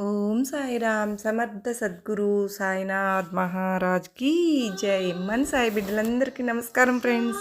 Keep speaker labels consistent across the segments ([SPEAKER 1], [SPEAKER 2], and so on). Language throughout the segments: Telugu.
[SPEAKER 1] ఓం సాయిరామ్ సమర్థ సద్గురు సాయినాథ్ మహారాజ్కి జై. మన సాయి బిడ్డలందరికీ నమస్కారం ఫ్రెండ్స్.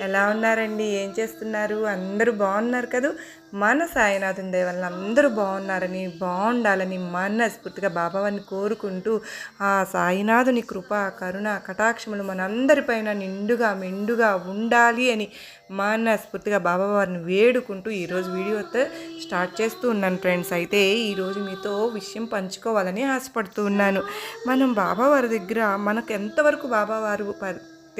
[SPEAKER 1] ఎలా ఉన్నారండి? ఏం చేస్తున్నారు? అందరూ బాగున్నారు కదా? మన సాయినాథుని దయ అందరూ బాగున్నారని బాగుండాలని మనస్ఫూర్తిగా బాబావారిని కోరుకుంటూ ఆ సాయినాథుని కృప కరుణ కటాక్షములు మనందరిపైన నిండుగా మెండుగా ఉండాలి అని మనస్ఫూర్తిగా బాబావారిని వేడుకుంటూ ఈరోజు వీడియోతో స్టార్ట్ చేస్తూ ఉన్నాను ఫ్రెండ్స్. అయితే ఈరోజు మీతో విషయం పంచుకోవాలని ఆశపడుతూ ఉన్నాను. మనం బాబావారి దగ్గర మనకు ఎంతవరకు బాబావారు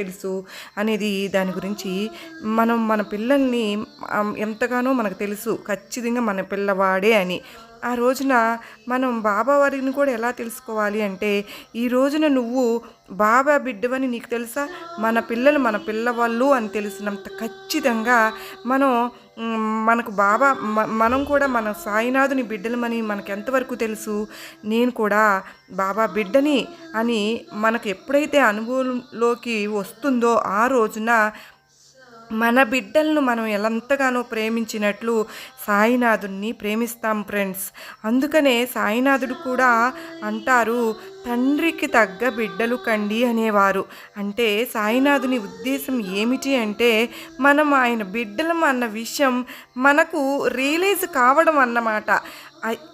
[SPEAKER 1] తెలుసు అనేది దాని గురించి మనం మన పిల్లల్ని ఎంతగానో మనకు తెలుసు. ఖచ్చితంగా మన పిల్లవాడే అని. ఆ రోజున మనం బాబా వారిని కూడా ఎలా తెలుసుకోవాలి అంటే ఈ రోజున నువ్వు బాబా బిడ్డవని నీకు తెలుసా? మన పిల్లలు మన పిల్లవాళ్ళు అని తెలిసినంత ఖచ్చితంగా మనం మనకు బాబా మనం కూడా మన సాయినాథుని బిడ్డలమని మనకు ఎంతవరకు తెలుసు నేను కూడా బాబా బిడ్డని అని మనకు ఎప్పుడైతే అనుభవంలోకి వస్తుందో ఆ రోజున మన బిడ్డలను మనం ఎంతగానో ప్రేమించినట్లు సాయినాథుని ప్రేమిస్తాం ఫ్రెండ్స్. అందుకనే సాయినాథుడు కూడా అంటారు తండ్రికి తగ్గ బిడ్డలు కండి అనేవారు. అంటే సాయినాథుని ఉద్దేశం ఏమిటి అంటే మనం ఆయన బిడ్డలం అన్న విషయం మనకు రియలైజ్ కావడం అన్నమాట.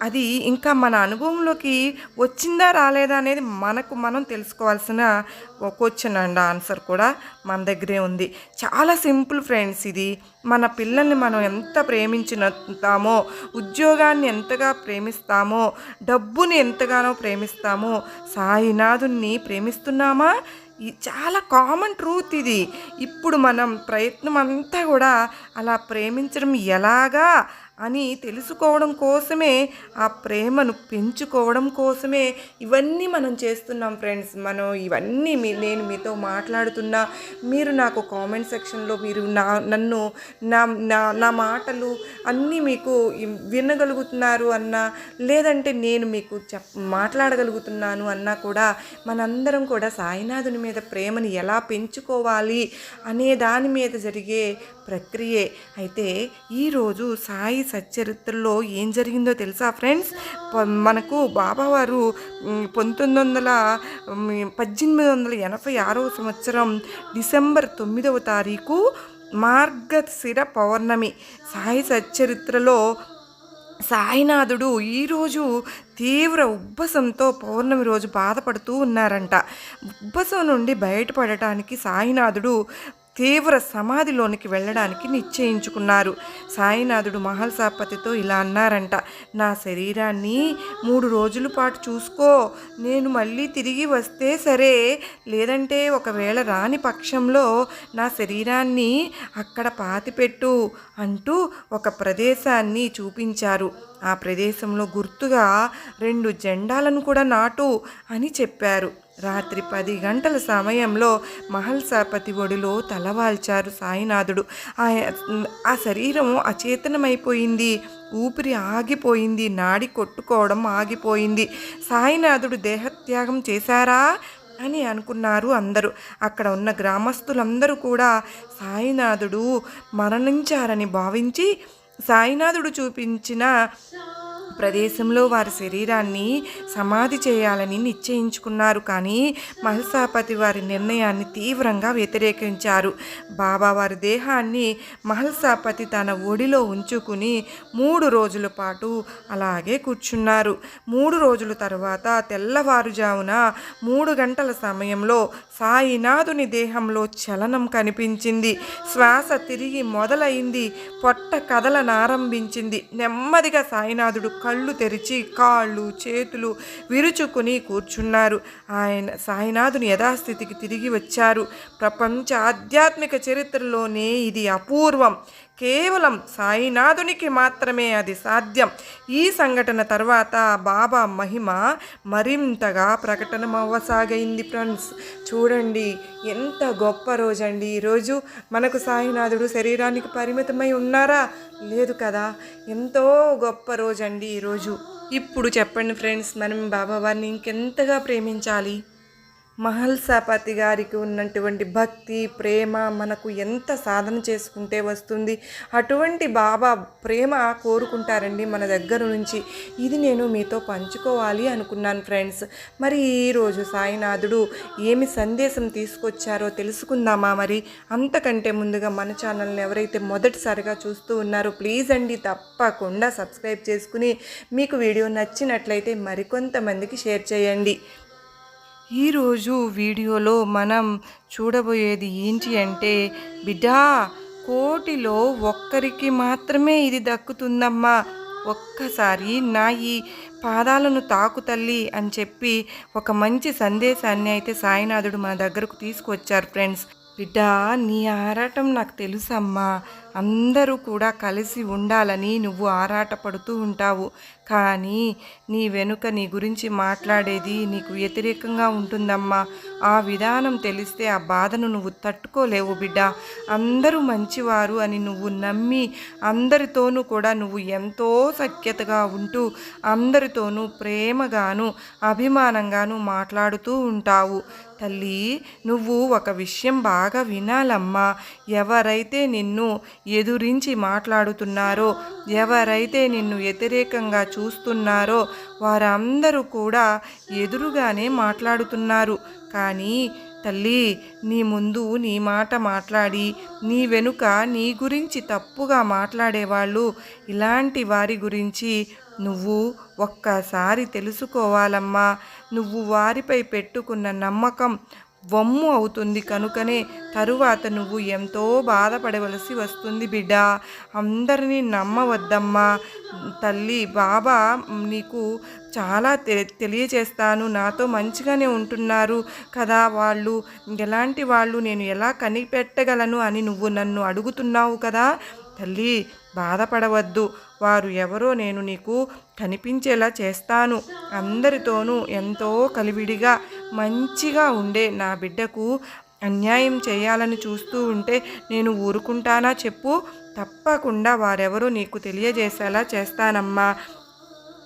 [SPEAKER 1] అది ఇంకా మన అనుభవంలోకి వచ్చిందా రాలేదా అనేది మనకు మనం తెలుసుకోవాల్సిన క్వశ్చన్ అండ్ ఆన్సర్ కూడా మన దగ్గరే ఉంది. చాలా సింపుల్ ఫ్రెండ్స్ ఇది. మన పిల్లల్ని మనం ఎంత ప్రేమించుతామో ఉద్యోగాన్ని ఎంతగా ప్రేమిస్తామో డబ్బుని ఎంతగానో ప్రేమిస్తామో సాయినాథుని ప్రేమిస్తున్నామా? ఈ చాలా కామన్ ట్రూత్ ఇది. ఇప్పుడు మనం ప్రయత్నం అంతా కూడా అలా ప్రేమించడం ఎలాగా? అని తెలుసుకోవడం కోసమే ఆ ప్రేమను పెంచుకోవడం కోసమే ఇవన్నీ మనం చేస్తున్నాం ఫ్రెండ్స్. మనం ఇవన్నీ మీ నేను మీతో మాట్లాడుతున్నా. మీరు నాకు కామెంట్ సెక్షన్లో మీరు నా నన్ను నా నా నా మాటలు అన్నీ మీకు వినగలుగుతున్నారు అన్నా లేదంటే నేను మీకు చెప్ మాట్లాడగలుగుతున్నాను అన్నా కూడా మనందరం కూడా సాయినాథుని మీద ప్రేమని ఎలా పెంచుకోవాలి అనే దాని మీద జరిగే ప్రక్రియే. అయితే ఈరోజు సాయి సచ్చరిత్రలో ఏం జరిగిందో తెలుసా ఫ్రెండ్స్? మనకు బాబావారు పంతొమ్మిది వందల పద్దెనిమిది వందల ఎనభై ఆరవ సంవత్సరం డిసెంబర్ తొమ్మిదవ తారీఖు మార్గశిర పౌర్ణమి సాయి సచ్చరిత్రలో సాయినాథుడు ఈరోజు తీవ్ర ఉబ్బసంతో పౌర్ణమి రోజు బాధపడుతూ ఉన్నారంట. ఉబ్బసం నుండి బయటపడటానికి సాయినాథుడు తీవ్ర సమాధిలోనికి వెళ్ళడానికి నిశ్చయించుకున్నారు. సాయినాథుడు మహల్సాపతితో ఇలా అన్నారంట నా శరీరాన్ని మూడు రోజుల పాటు చూసుకో నేను మళ్ళీ తిరిగి వస్తే సరే లేదంటే ఒకవేళ రాని పక్షంలో నా శరీరాన్ని అక్కడ పాతిపెట్టు అంటూ ఒక ప్రదేశాన్ని చూపించారు. ఆ ప్రదేశంలో గుర్తుగా రెండు జెండాలను కూడా నాటు అని చెప్పారు. రాత్రి పది గంటల సమయంలో మహల్సాపతి ఒడిలో తలవాల్చారు సాయినాథుడు. ఆ శరీరం అచేతనమైపోయింది. ఊపిరి ఆగిపోయింది. నాడి కొట్టుకోవడం ఆగిపోయింది. సాయినాథుడు దేహత్యాగం చేశారా అని అనుకున్నారు అందరూ. అక్కడ ఉన్న గ్రామస్తులందరూ కూడా సాయినాథుడు మరణించారని భావించి సాయినాథుడు చూపించిన ప్రదేశంలో వారి శరీరాన్ని సమాధి చేయాలని నిశ్చయించుకున్నారు. కానీ మహల్సాపతి వారి నిర్ణయాన్ని తీవ్రంగా వ్యతిరేకించారు. బాబా వారి దేహాన్ని మహల్సాపతి తన ఒడిలో ఉంచుకుని మూడు రోజుల పాటు అలాగే కూర్చున్నారు. మూడు రోజుల తర్వాత తెల్లవారుజామున మూడు గంటల సమయంలో సాయినాథుని దేహంలో చలనం కనిపించింది. శ్వాస తిరిగి మొదలైంది. పొట్ట కదలనారంభించింది. నెమ్మదిగా సాయినాథుడు కళ్ళు తెరిచి కాళ్ళు చేతులు విరుచుకుని కూర్చున్నారు. ఆయన సాయినాథుని యథాస్థితికి తిరిగి వచ్చారు. ప్రపంచ ఆధ్యాత్మిక చరిత్రలోనే ఇది అపూర్వం. కేవలం సాయినాథునికి మాత్రమే అది సాధ్యం. ఈ సంఘటన తర్వాత బాబా మహిమ మరింతగా ప్రకటనమవ్వసాగైంది ఫ్రెండ్స్. చూడండి ఎంత గొప్ప రోజండి. ఈరోజు మనకు సాయినాథుడు శరీరానికి పరిమితమై ఉన్నారా? లేదు కదా. ఎంతో గొప్ప రోజండి ఈరోజు ఇప్పుడు చెప్పండి ఫ్రెండ్స్ మనం బాబా వారిని ఇంకెంతగా ప్రేమించాలి? మహల్ సాపతి గారికి ఉన్నటువంటి భక్తి ప్రేమ మనకు ఎంత సాధన చేసుకుంటే వస్తుంది. అటువంటి బాబా ప్రేమ కోరుకుంటారండి మన దగ్గర నుంచి. ఇది నేను మీతో పంచుకోవాలి అనుకున్నాను ఫ్రెండ్స్. మరి ఈరోజు సాయినాథుడు ఏమి సందేశం తీసుకొచ్చారో తెలుసుకుందామా మరి? అంతకంటే ముందుగా మన ఛానల్ని ఎవరైతే మొదటిసారిగా చూస్తూ ఉన్నారో ప్లీజ్ అండి తప్పకుండా సబ్స్క్రైబ్ చేసుకుని మీకు వీడియో నచ్చినట్లయితే మరికొంతమందికి షేర్ చేయండి. ఈరోజు వీడియోలో మనం చూడబోయేది ఏంటి అంటే బిడ్డా కోటిలో ఒక్కరికి మాత్రమే ఇది దక్కుతుందమ్మా. ఒక్కసారి నా ఈ పాదాలను తాకు తల్లి అని చెప్పి ఒక మంచి సందేశాన్ని అయితే సాయినాథుడు మన దగ్గరకు తీసుకొచ్చారు ఫ్రెండ్స్. బిడ్డా నీ ఆరాటం నాకు తెలుసమ్మా. అందరూ కూడా కలిసి ఉండాలని నువ్వు ఆరాటపడుతూ ఉంటావు. కానీ నీ వెనుక నీ గురించి మాట్లాడేది నీకు వ్యతిరేకంగా ఉంటుందమ్మా. ఆ విధానం తెలిస్తే ఆ బాధను నువ్వు తట్టుకోలేవు బిడ్డ. అందరూ మంచివారు అని నువ్వు నమ్మి అందరితోనూ కూడా నువ్వు ఎంతో సఖ్యతగా ఉంటూ అందరితోనూ ప్రేమగాను అభిమానంగాను మాట్లాడుతూ ఉంటావు. తల్లి నువ్వు ఒక విషయం బాగా వినాలమ్మా. ఎవరైతే నిన్ను ఎదురించి మాట్లాడుతున్నారో ఎవరైతే నిన్ను వ్యతిరేకంగా చూస్తున్నారో వారందరూ కూడా ఎదురుగానే మాట్లాడుతున్నారు. కానీ తల్లి నీ ముందు నీ మాట మాట్లాడి నీ వెనుక నీ గురించి తప్పుగా మాట్లాడేవాళ్ళు ఇలాంటి వారి గురించి నువ్వు ఒక్కసారి తెలుసుకోవాలమ్మా. నువ్వు వారిపై పెట్టుకున్న నమ్మకం వమ్ము అవుతుంది కనుకనే తరువాత నువ్వు ఎంతో బాధపడవలసి వస్తుంది బిడ్డ. అందరినీ నమ్మవద్దమ్మా. తల్లి బాబా నీకు చాలా తె తెలియచేస్తాను. నాతో మంచిగానే ఉంటున్నారు కదా వాళ్ళు. ఎలాంటి వాళ్ళు నేను ఎలా కనిపెట్టగలను అని నువ్వు నన్ను అడుగుతున్నావు కదా. తల్లి బాధపడవద్దు. వారు ఎవరో నేను నీకు కనిపించేలా చేస్తాను. అందరితోనూ ఎంతో కలివిడిగా మంచిగా ఉండే నా బిడ్డకు అన్యాయం చేయాలని చూస్తూ ఉంటే నేను ఊరుకుంటానా చెప్పు? తప్పకుండా వారెవరో నీకు తెలియజేసేలా చేస్తానమ్మా.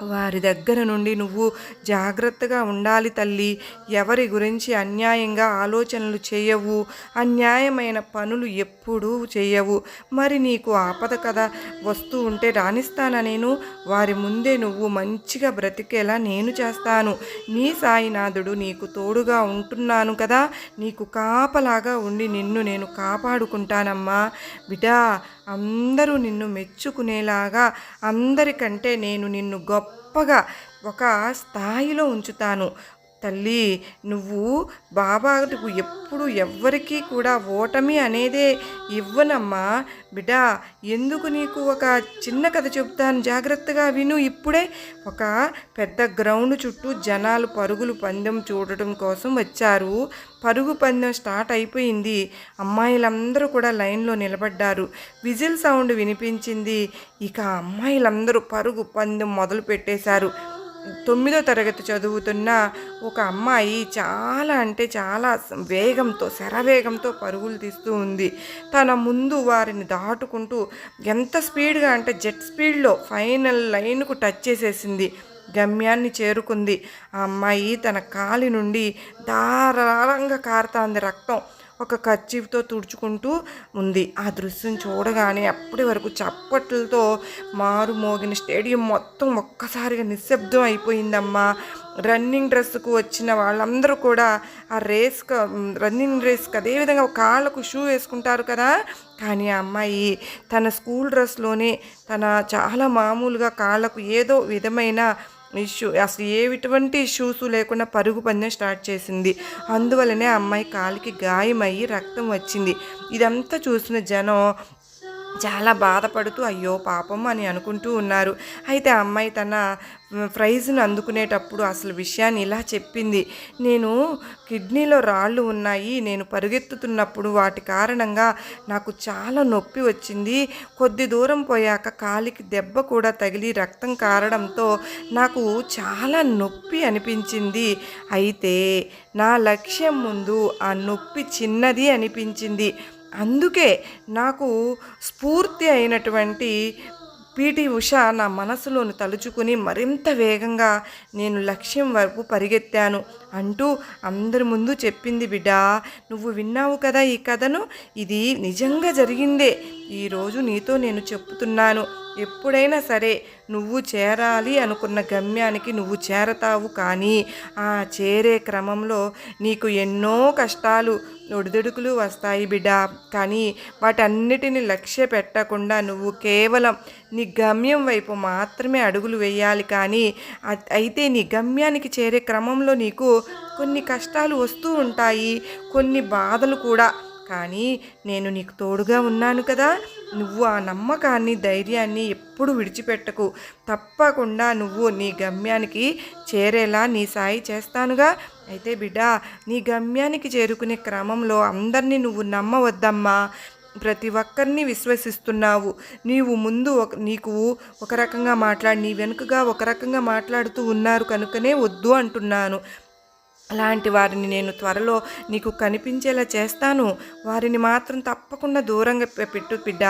[SPEAKER 1] వారి దగ్గర నుండి నువ్వు జాగ్రత్తగా ఉండాలి తల్లి. ఎవరి గురించి అన్యాయంగా ఆలోచనలు చేయవు. అన్యాయమైన పనులు ఎప్పుడూ చేయవు. మరి నీకు ఆపద కదా. వస్తూ ఉంటే రాణిస్తానా నేను? వారి ముందే నువ్వు మంచిగా బ్రతికేలా నేను చేస్తాను. నీ సాయినాథుడు నీకు తోడుగా ఉంటున్నాను కదా. నీకు కాపలాగా ఉండి నిన్ను నేను కాపాడుకుంటానమ్మా. బిడ్డా అందరూ నిన్ను మెచ్చుకునేలాగా అందరికంటే నేను నిన్ను గొప్పగా ఒక స్థాయిలో ఉంచుతాను. తల్లి నువ్వు బాబాకు ఎప్పుడు ఎవ్వరికీ కూడా ఓటమి అనేదే ఇవ్వనమ్మా. బిడ్డ ఎందుకు నీకు ఒక చిన్న కథ చెప్తాను జాగ్రత్తగా విను. ఇప్పుడే ఒక పెద్ద గ్రౌండ్ చుట్టూ జనాలు పరుగులు పందెం చూడటం కోసం వచ్చారు. పరుగు పందెం స్టార్ట్ అయిపోయింది. అమ్మాయిలందరూ కూడా లైన్లో నిలబడ్డారు. విజిల్ సౌండ్ వినిపించింది. ఇక అమ్మాయిలందరూ పరుగు పందెం మొదలు పెట్టేశారు. తొమ్మిదో తరగతి చదువుతున్న ఒక అమ్మాయి చాలా అంటే చాలా వేగంతో శరవేగంతో పరుగులు తీస్తూ ఉంది. తన ముందు వారిని దాటుకుంటూ ఎంత స్పీడ్గా అంటే జెట్ స్పీడ్లో ఫైనల్ లైన్కు టచ్ చేసేసింది. గమ్యాన్ని చేరుకుంది. ఆ అమ్మాయి తన కాలి నుండి ధారాళంగా కారుతాంది రక్తం. ఒక కర్చీఫ్తో తుడుచుకుంటూ ఉంది. ఆ దృశ్యం చూడగానే అప్పటి వరకు చప్పట్లతో మారుమోగిన స్టేడియం మొత్తం ఒక్కసారిగా నిశ్శబ్దం అయిపోయిందమ్మా. రన్నింగ్ డ్రెస్కు వచ్చిన వాళ్ళందరూ కూడా ఆ రేస్ రన్నింగ్ రేస్కి అదేవిధంగా కాళ్ళకు షూ వేసుకుంటారు కదా. కానీ ఆ అమ్మాయి తన స్కూల్ డ్రెస్లోనే తన చాలా మామూలుగా కాళ్ళకు ఏదో విధమైన ఇష్యూ అసలు ఏ ఎటువంటి షూస్ లేకుండా పరుగు పందెం స్టార్ట్ చేసింది. అందువలనే అమ్మాయి కాలికి గాయమయ్యి రక్తం వచ్చింది. ఇదంతా చూసిన జనం చాలా బాధపడుతూ అయ్యో పాపం అని అనుకుంటూ ఉన్నారు. అయితే ఆ అమ్మాయి తన ప్రైజ్ను అందుకునేటప్పుడు అసలు విషయాన్ని ఇలా చెప్పింది. నేను కిడ్నీలో రాళ్ళు ఉన్నాయి నేను పరుగెత్తుతున్నప్పుడు వాటి కారణంగా నాకు చాలా నొప్పి వచ్చింది. కొద్ది దూరం పోయాక కాలికి దెబ్బ కూడా తగిలి రక్తం కారడంతో నాకు చాలా నొప్పి అనిపించింది. అయితే నా లక్ష్యం ముందు ఆ నొప్పి చిన్నది అనిపించింది. అందుకే నాకు స్ఫూర్తి అయినటువంటి పిటి ఉష నా మనసులోను తలుచుకుని మరింత వేగంగా నేను లక్ష్యం వరకు పరిగెత్తాను. అంటూ అందరి ముందు చెప్పింది బిడ్డ నువ్వు విన్నావు కదా ఈ కథను? ఇది నిజంగా జరిగిందే. ఈరోజు నీతో నేను చెప్తున్నాను. ఎప్పుడైనా సరే నువ్వు చేరాలి అనుకున్న గమ్యానికి నువ్వు చేరతావు. కానీ ఆ చేరే క్రమంలో నీకు ఎన్నో కష్టాలు ఒడిదుడుకులు వస్తాయి బిడ్డ. కానీ వాటన్నిటిని లక్ష్య పెట్టకుండా నువ్వు కేవలం నీ గమ్యం వైపు మాత్రమే అడుగులు వేయాలి. కానీ అయితే నీ గమ్యానికి చేరే క్రమంలో నీకు కొన్ని కష్టాలు వస్తూ ఉంటాయి కొన్ని బాధలు కూడా. కానీ నేను నీకు తోడుగా ఉన్నాను కదా. నువ్వు ఆ నమ్మకాన్ని ధైర్యాన్ని ఎప్పుడు విడిచిపెట్టకు. తప్పకుండా నువ్వు నీ గమ్యానికి చేరేలా నీ సాయి చేస్తానుగా. అయితే బిడ్డ నీ గమ్యానికి చేరుకునే క్రమంలో అందరినీ నువ్వు నమ్మవద్దమ్మా. ప్రతి ఒక్కరిని విశ్వసిస్తున్నావు. నీవు ముందు ఒక నీకు ఒక రకంగా మాట్లాడి నీ వెనుకగా ఒక రకంగా మాట్లాడుతూ ఉన్నారు కనుకనే వద్దు అంటున్నాను. అలాంటి వారిని నేను త్వరలో నీకు కనిపించేలా చేస్తాను. వారిని మాత్రం తప్పకుండా దూరంగా పెట్టు బిడ్డ.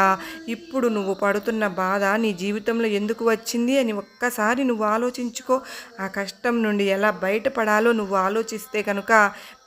[SPEAKER 1] ఇప్పుడు నువ్వు పడుతున్న బాధ నీ జీవితంలో ఎందుకు వచ్చింది అని ఒక్కసారి నువ్వు ఆలోచించుకో. ఆ కష్టం నుండి ఎలా బయటపడాలో నువ్వు ఆలోచిస్తే కనుక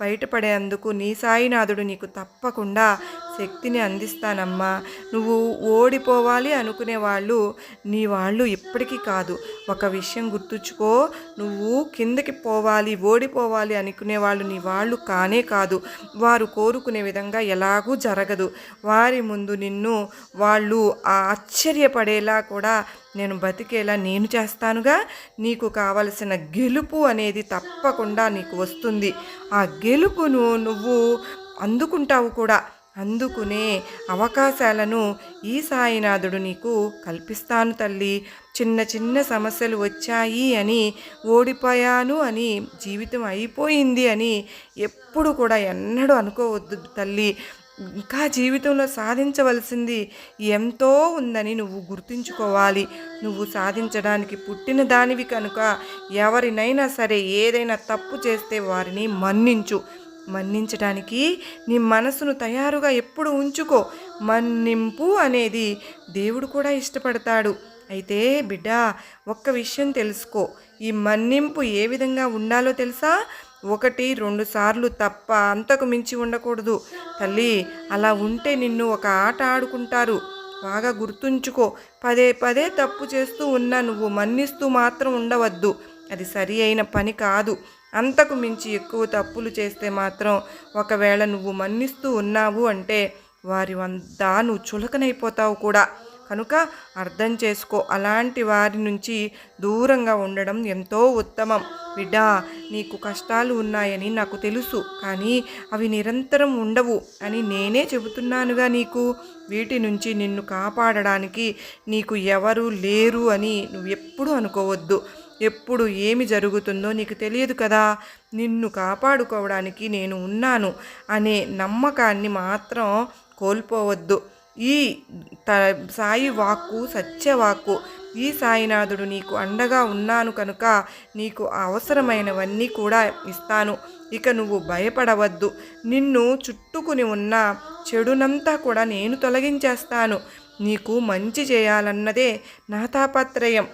[SPEAKER 1] బయటపడేందుకు నీ సాయినాథుడు నీకు తప్పకుండా శక్తిని అందిస్తానమ్మా. నువ్వు ఓడిపోవాలి అనుకునే వాళ్ళు నీ వాళ్ళు ఇప్పటికీ కాదు. ఒక విషయం గుర్తుంచుకో నువ్వు కిందకి పోవాలి ఓడిపోవాలి అనుకునే వాళ్ళు నీ వాళ్ళు కానే కాదు. వారు కోరుకునే విధంగా ఎలాగూ జరగదు. వారి ముందు నిన్ను వాళ్ళు ఆశ్చర్యపడేలా కూడా నేను బతికేలా నేను చేస్తానుగా. నీకు కావలసిన గెలుపు అనేది తప్పకుండా నీకు వస్తుంది. ఆ గెలుపును నువ్వు అందుకుంటావు కూడా. అందుకునే అవకాశాలను ఈ సాయినాథుడు నీకు కల్పిస్తాను తల్లి. చిన్న చిన్న సమస్యలు వచ్చాయి అని ఓడిపోయాను అని జీవితం అయిపోయింది అని ఎప్పుడు కూడా ఎన్నడూ అనుకోవద్దు తల్లి. ఇంకా జీవితంలో సాధించవలసింది ఎంతో ఉందని నువ్వు గుర్తుంచుకోవాలి. నువ్వు సాధించడానికి పుట్టిన దానివి కనుక ఎవరినైనా సరే ఏదైనా తప్పు చేస్తే వారిని మన్నించు. మన్నించడానికి నీ మనసును తయారుగా ఎప్పుడు ఉంచుకో. మన్నింపు అనేది దేవుడు కూడా ఇష్టపడతాడు. అయితే బిడ్డ ఒక్క విషయం తెలుసుకో. ఈ మన్నింపు ఏ విధంగా ఉండాలో తెలుసా? ఒకటి రెండు సార్లు తప్ప అంతకు మించి ఉండకూడదు. తల్లి అలా ఉంటే నిన్ను ఒక ఆట ఆడుకుంటారు. బాగా గుర్తుంచుకో. పదే పదే తప్పు చేస్తూ ఉన్నా నువ్వు మన్నిస్తూ మాత్రం ఉండవద్దు. అది సరి అయిన పని కాదు. అంతకు మించి ఎక్కువ తప్పులు చేస్తే మాత్రం ఒకవేళ నువ్వు మన్నిస్తూ ఉన్నావు అంటే వారి వద్ద నువ్వు చులకనైపోతావు కూడా. కనుక అర్థం చేసుకో అలాంటి వారి నుంచి దూరంగా ఉండడం ఎంతో ఉత్తమం. బిడ్డా నీకు కష్టాలు ఉన్నాయని నాకు తెలుసు కానీ అవి నిరంతరం ఉండవు అని నేనే చెబుతున్నానుగా నీకు. వీటి నుంచి నిన్ను కాపాడడానికి నీకు ఎవరు లేరు అని నువ్వు ఎప్పుడూ అనుకోవద్దు. ఎప్పుడు ఏమి జరుగుతుందో నీకు తెలియదు కదా. నిన్ను కాపాడుకోవడానికి నేను ఉన్నాను అనే నమ్మకాన్ని మాత్రం కోల్పోవద్దు. ఈ త సాయి వాక్కు సత్యవాక్కు ఈ సాయినాథుడు నీకు అండగా ఉన్నాను కనుక నీకు అవసరమైనవన్నీ కూడా ఇస్తాను. ఇక నువ్వు భయపడవద్దు. నిన్ను చుట్టుకుని ఉన్న చెడునంతా కూడా నేను తొలగించేస్తాను. నీకు మంచి చేయాలన్నదే నా తాపత్రయం.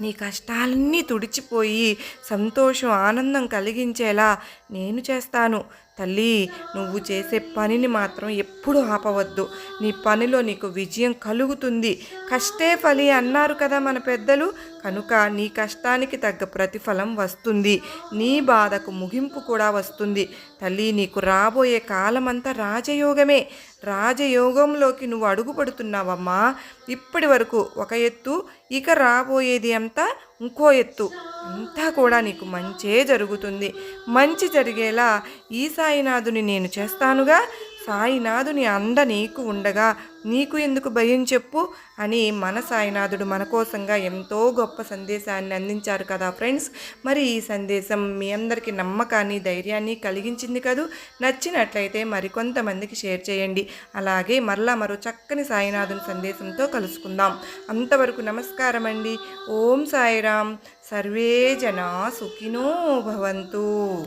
[SPEAKER 1] నీ కష్టాలన్నీ తుడిచిపోయి సంతోషం ఆనందం కలిగించేలా నేను చేస్తాను. తల్లి నువ్వు చేసే పనిని మాత్రం ఎప్పుడు ఆపవద్దు. నీ పనిలో నీకు విజయం కలుగుతుంది. కష్టే ఫలి అన్నారు కదా మన పెద్దలు. కనుక నీ కష్టానికి తగ్గ ప్రతిఫలం వస్తుంది. నీ బాధకు ముగింపు కూడా వస్తుంది. తల్లి నీకు రాబోయే కాలమంతా రాజయోగమే. రాజయోగంలోకి నువ్వు అడుగుపడుతున్నావమ్మా. ఇప్పటి వరకు ఒక ఎత్తు ఇక రాబోయేది అంతా ఇంకో ఎత్తు. అంతా కూడా నీకు మంచే జరుగుతుంది. మంచి జరిగేలా ఈ సాయినాథుని నేను చేస్తానుగా. సాయినాథుని అండ నీకు ఉండగా నీకు ఎందుకు భయం చెప్పు అని మన సాయినాథుడు మన కోసంగా ఎంతో గొప్ప సందేశాన్ని అందించారు కదా ఫ్రెండ్స్. మరి ఈ సందేశం మీ అందరికీ నమ్మకాన్ని ధైర్యాన్ని కలిగించింది కదూ? నచ్చినట్లయితే మరికొంతమందికి షేర్ చేయండి. అలాగే మరలా మరో చక్కని సాయినాథుని సందేశంతో కలుసుకుందాం. అంతవరకు నమస్కారం అండి ఓం సాయిరామ్. సర్వే జనా సుఖినో భవంతు.